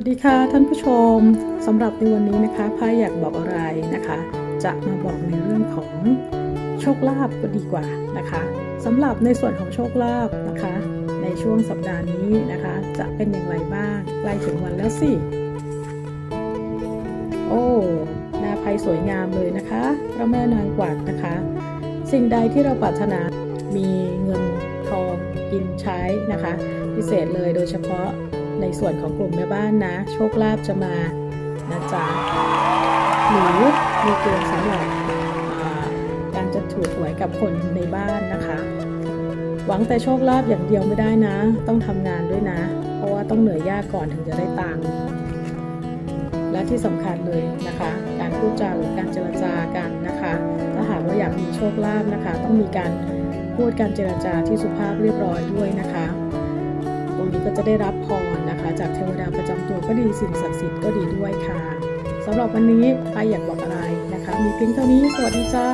วัสดีค่ะท่านผู้ชมสำหรับในวันนี้นะคะพายอยากบอกอะไรนะคะ จะมาบอกในเรื่องของโชคลาภก็ดีกว่านะคะสำหรับในส่วนของโชคลาภนะคะ ในช่วงสัปดาห์นี้นะคะ จะเป็นอย่างไรบ้างใกล้ถึงวันแล้วสิโอ้หน้าไพ่สวยงามเลยนะคะพระแม่นางกวักนะคะ สิ่งใดที่เราปรารถนามีเงินทองกินใช้นะคะ พิเศษเลยโดยเฉพาะ ในส่วนของกลุ่มแม่บ้านนะ โชคลาภจะมานะจ๊ะหรือมีเกณฑ์สำหรับการจะถูกหวยกับคนในบ้านนะคะ หวังแต่โชคลาภอย่างเดียวไม่ได้นะ ต้องทำงานด้วยนะ เพราะว่าต้องเหนื่อยยากก่อนถึงจะได้ตังค์และที่สำคัญเลยนะคะ การพูดจาหรือการเจรจากันนะคะ ถ้าหากว่าอยากมีโชคลาภนะคะ ต้องมีการพูดการเจรจาที่สุภาพเรียบร้อยด้วยนะคะ นี้ก็จะได้รับพรนะคะ จากเทวดาประจำตัวก็ดีสิ่งศักดิ์สิทธิ์ก็ดีด้วยค่ะสำหรับวันนี้ใครอยากบอกอะไรนะคะ มีเพียงเท่านี้สวัสดีจ้า